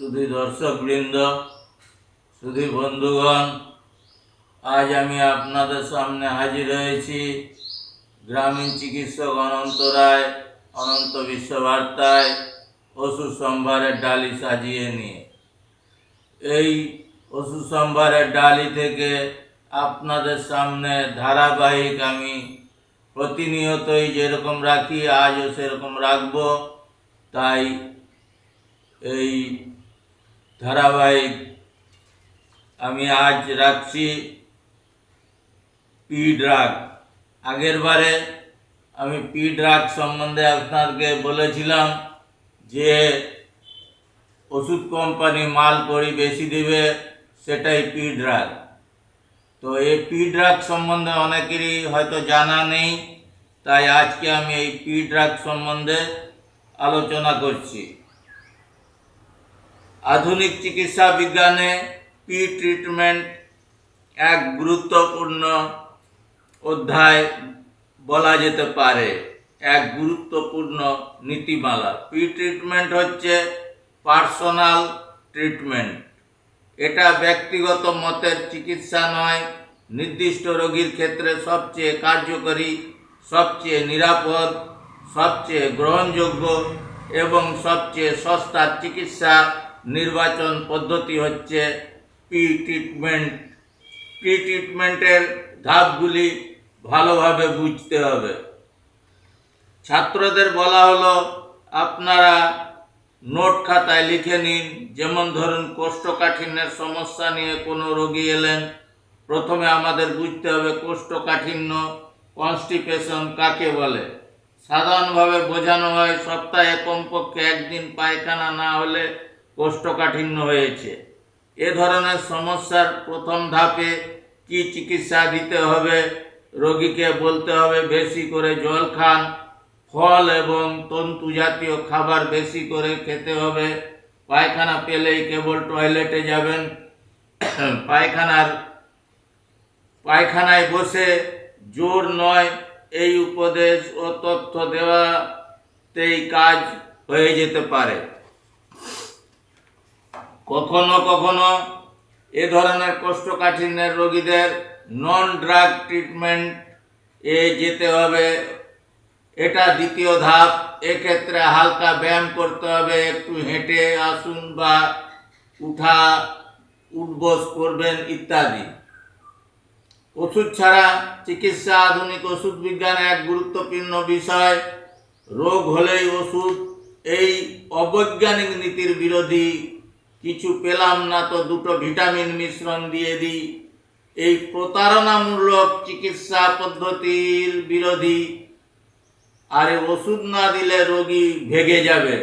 শুধু দর্শকবৃন্দ শুধু বন্ধুগণ, আজ আমি আপনাদের সামনে হাজির হয়েছি গ্রামীণ চিকিৎসক অনন্ত রায়, অনন্ত বিশ্ববার্তায় ওষুধ সম্ভারের ডালি সাজিয়ে নিয়ে। এই ওষুধ সম্ভারের ডালি থেকে আপনাদের সামনে ধারাবাহিক আমি প্রতিনিয়তই যেরকম রাখি, আজও সেরকম রাখব। তাই এই ধারাবাহিক। আমি আজ রাখছি পি ড্রাগ আগের বারে আমি পি ড্রাগ সম্বন্ধে আপনাকে বলেছিলাম যে ওষুধ কোম্পানি মাল করি বেশি দেবে, সেটাই পি ড্রাগ তো এই পি ড্রাগ সম্বন্ধে অনেকেরই হয়তো জানা নেই, তাই আজকে আমি এই পি ড্রাগ সম্বন্ধে আলোচনা করছি। আধুনিক চিকিৎসা বিজ্ঞানে পি ট্রিটমেন্ট এক গুরুত্বপূর্ণ অধ্যায় বলা যেতে পারে। এক গুরুত্বপূর্ণ নীতিমালা। পি ট্রিটমেন্ট হচ্ছে পার্সোনাল ট্রিটমেন্ট। এটা ব্যক্তিগত মতের চিকিৎসা নয়। নির্দিষ্ট রোগীর ক্ষেত্রে সবচেয়ে কার্যকরী, সবচেয়ে নিরাপদ, সবচেয়ে গ্রহণযোগ্য এবং সবচেয়ে সস্তা চিকিৎসা নির্বাচন পদ্ধতি হচ্ছে পি ট্রিটমেন্ট পি ট্রিটমেন্টের ধাপগুলি ভালোভাবে বুঝতে হবে। ছাত্রদের বলা হলো, আপনারা নোট খাতায় লিখে নিন, যেমন ধরুন কোষ্ঠকাঠিন্যের সমস্যা নিয়ে কোনো রোগী এলেন, প্রথমে আমাদের বুঝতে হবে কোষ্ঠকাঠিন্য কনস্টিপেশন কাকে বলে। সাধারণভাবে বোঝানো হয়, সপ্তাহে কমপক্ষে একদিন পায়খানা না হলে কোষ্ঠকাঠিন্য হয়েছে। এ ধরনের সমস্যার প্রথম ধাপে কি চিকিৎসা দিতে হবে, রোগীকে বলতে হবে বেশি করে জল খান, ফল এবং তন্তু জাতীয় খাবার বেশি করে খেতে হবে, পায়খানা পেলেই কেবল টয়লেটে যাবেন। পায়খানার, পায়খানায় বসে জোর নয়, এই উপদেশ ও তথ্য দেওয়াতেই কাজ হয়ে যেতে পারে। কখনো কখনো এ ধরনের কোষ্ঠকাঠিন্যের রোগীদের নন ড্রাগ ট্রিটমেন্ট এ যেতে হবে। এটা দ্বিতীয় ধাপ। এক্ষেত্রে হালকা ব্যায়াম করতে হবে, একটু হেঁটে আসুন বা উঠা, উঠবস করবেন ইত্যাদি। ওষুধ ছাড়া চিকিৎসা আধুনিক ওষুধ বিজ্ঞানে এক গুরুত্বপূর্ণ বিষয়। রোগ হলেই ওষুধ, এই অবৈজ্ঞানিক নীতির বিরোধী কিছু পেলাম না তো দুটো ভিটামিন মিশ্রণ দিয়ে দিই। এই প্রতারণামূলক চিকিৎসা পদ্ধতির বিরোধী। আরে ওষুধ না দিলে রোগী ভেগে যাবে।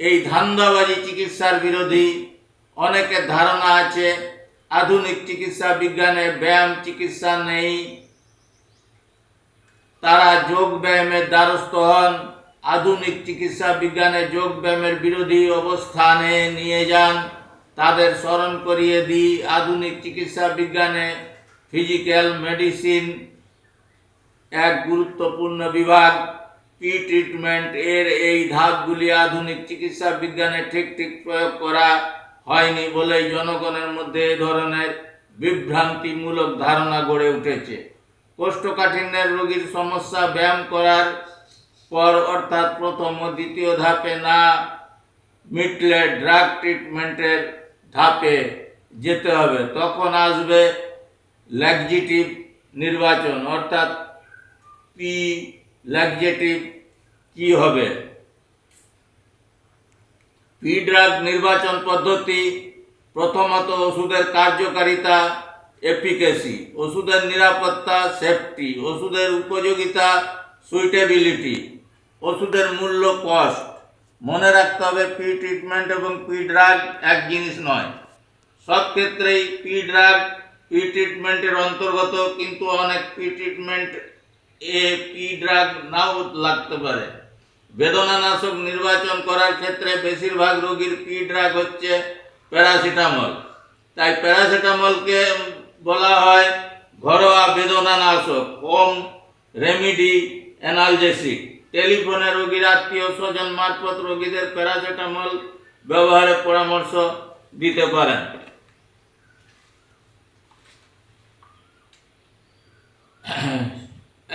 এই ধান্দাবাজি চিকিৎসার বিরোধী অনেকের ধারণা আছে, আধুনিক চিকিৎসা বিজ্ঞানে ব্যায়াম চিকিৎসা নেই। তারা যোগ ব্যায়ামের দ্বারস্থ হন। আধুনিক চিকিৎসা বিজ্ঞানে যোগ ব্যায়ামের বিরোধী অবস্থানে নিয়ে যান। তাদের স্মরণ করিয়ে দিই, আধুনিক চিকিৎসা বিজ্ঞানে ফিজিক্যাল মেডিসিন এক গুরুত্বপূর্ণ বিভাগ। পি ট্রিটমেন্ট এর এই ধাপগুলি আধুনিক চিকিৎসা বিজ্ঞানে ঠিক ঠিক প্রয়োগ করা হয়নি বলেই জনগণের মধ্যে এ ধরনের বিভ্রান্তিমূলক ধারণা গড়ে উঠেছে। কোষ্ঠকাঠিন্যের রোগীর সমস্যা ব্যায়াম করার পর অর্থাৎ প্রথম ও দ্বিতীয় ধাপে না মিটলে ড্রাগ ট্রিটমেন্টের ধাপে যেতে হবে। তখন আসবে ল্যাগজিটিভ নির্বাচন। অর্থাৎ পি ল্যাগজেটিভ কি হবে? পি ড্রাগ নির্বাচন পদ্ধতি প্রথমত ওষুধের কার্যকারিতা এফিকেসি ওষুধের নিরাপত্তা সেফটি ওষুধের উপযোগিতা সুইটেবিলিটি ওষুধের মূল্য কস্ট মনে রাখতে হবে পি ট্রিটমেন্ট এবং পি ড্রাগ এক জিনিস নয়। সব ক্ষেত্রেই পি ড্রাগ পি ট্রিটমেন্টের অন্তর্গত, কিন্তু অনেক পি ট্রিটমেন্ট এ পি ড্রাগ নাও লাগতে পারে। বেদনানাশক নির্বাচন করার ক্ষেত্রে বেশিরভাগ রোগীর পি ড্রাগ হচ্ছে প্যারাসিটামল। তাই প্যারাসিটামলকে বলা হয় ঘরোয়া বেদনানাশক, কম রেমিডি অ্যানালজেসিক। টেলিফোনে রোগীর আত্মীয় স্বজন মারফত রোগীদের প্যারাসিটামল ব্যবহারের পরামর্শ দিতে পারেন।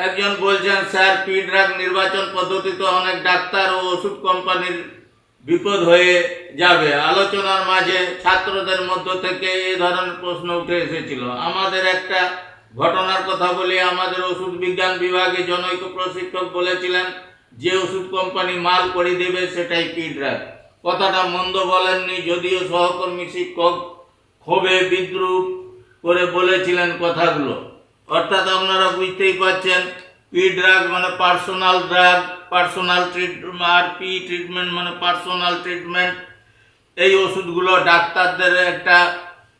একজন বলছেন, স্যার পি ড্রাগ নির্বাচন পদ্ধতিতে অনেক ডাক্তার ও ওষুধ কোম্পানির বিপদ হয়ে যাবে। আলোচনার মাঝে ছাত্রদের মধ্য থেকে এই ধরনের প্রশ্ন উঠে এসেছিল। আমাদের একটা ঘটনার কথা বলি। আমাদের ওষুধ বিজ্ঞান বিভাগে জনৈক প্রশিক্ষক বলেছিলেন যে ওষুধ কোম্পানি মাল করে দেবে সেটাই পি ড্রাগ কথাটা মন্দ বলেননি, যদিও সহকর্মী শিক্ষক ক্ষোভে বিদ্রুপ করে বলেছিলেন কথাগুলো। অর্থাৎ আপনারা বুঝতেই পারছেন, পি ড্রাগ মানে পার্সোনাল ড্রাগ, পার্সোনাল ট্রিটমেন্ট, আর পি ট্রিটমেন্ট মানে পার্সোনাল ট্রিটমেন্ট। এই ওষুধগুলো ডাক্তারদের একটা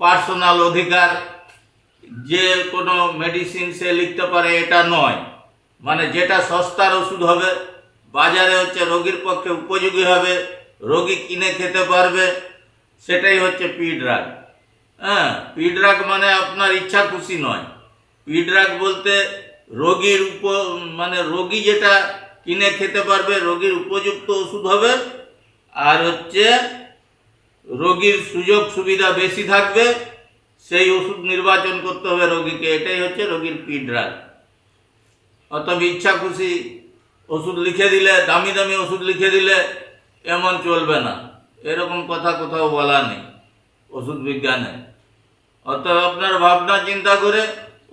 পার্সোনাল অধিকার। যে কোনো মেডিসিন সে লিখতে পারে, এটা নয়। মানে যেটা সস্তার ওষুধ হবে বাজারে হচ্ছে রোগীর পক্ষে উপযোগী হবে, রোগী কিনে খেতে পারবে, সেটাই হচ্ছে পি ড্রাগ হ্যাঁ পি ড্রাগ মানে আপনার ইচ্ছা খুশি নয়। পি ড্রাগ বলতে রোগীর উপ মানে রোগী যেটা কিনে খেতে পারবে, রোগীর উপযুক্ত ওষুধ হবে, আর হচ্ছে রোগীর সুযোগ সুবিধা বেশি থাকবে, সেই ওষুধ নির্বাচন করতে হবে রোগীকে, এটাই হচ্ছে রোগীর পি ড্রাগ অতএব ইচ্ছা খুশি ওষুধ লিখে দিলে, দামি দামি ওষুধ লিখে দিলে এমন চলবে না। এরকম কথা কোথাও বলা নেই, ওষুধ বিজ্ঞানে। অতএব আপনার ভাবনা, চিন্তা করে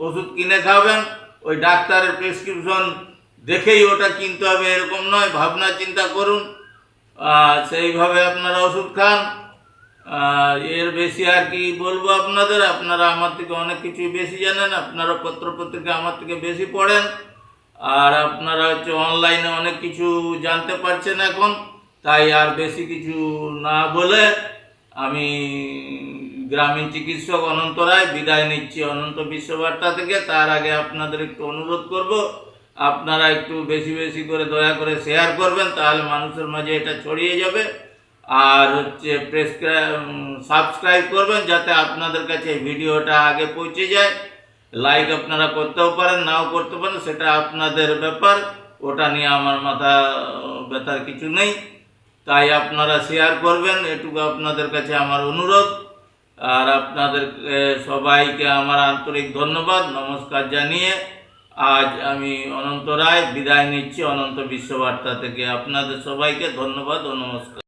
ওষুধ কিনে খাবেন, ওই ডাক্তারের প্রেসক্রিপশন দেখেই ওটা কিনতে হবে, এরকম নয়, ভাবনা, চিন্তা করুন। সেইভাবে আপনারা ওষুধ খান। এর বেশি আর কি বলব আপনাদের? আপনারা আমার থেকে অনেক কিছুই বেশি জানেন, আপনারা পত্রপত্রিকা আমার থেকে বেশি পড়েন। আর আপনারা হচ্ছে অনলাইনে অনেক কিছু জানতে পারছেন এখন, তাই আর বেশি কিছু না বলে আমি গ্রামীণ চিকিৎসক অনন্ত রায়, বিদায় নিচ্ছি অনন্ত বিশ্ববার্তা থেকে। তার আগে আপনাদের একটু অনুরোধ করব, আপনারা একটু বেশি বেশি করে দয়া করে শেয়ার করবেন, তাহলে মানুষের মাঝে এটা ছড়িয়ে যাবে। আর হচ্ছে প্রেসক্রাইব সাবস্ক্রাইব করবেন, যাতে আপনাদের কাছে ভিডিওটা আগে পৌঁছে যায়। লাইক আপনারা করতেও পারেন, নাও করতে পারেন, সেটা আপনাদের ব্যাপার। ওটা নিয়ে আমার মাথা, ব্যথার কিছু নেই। তাই আপনারা শেয়ার করবেন, এটুকু আপনাদের কাছে আমার অনুরোধ। আর আপনাদের সবাইকে আমার আন্তরিক ধন্যবাদ, নমস্কার জানিয়ে আজ আমি অনন্ত রায় বিদায় নিচ্ছি। অনন্ত বিশ্ববার্তা থেকে আপনাদের সবাইকে ধন্যবাদ ও নমস্কার।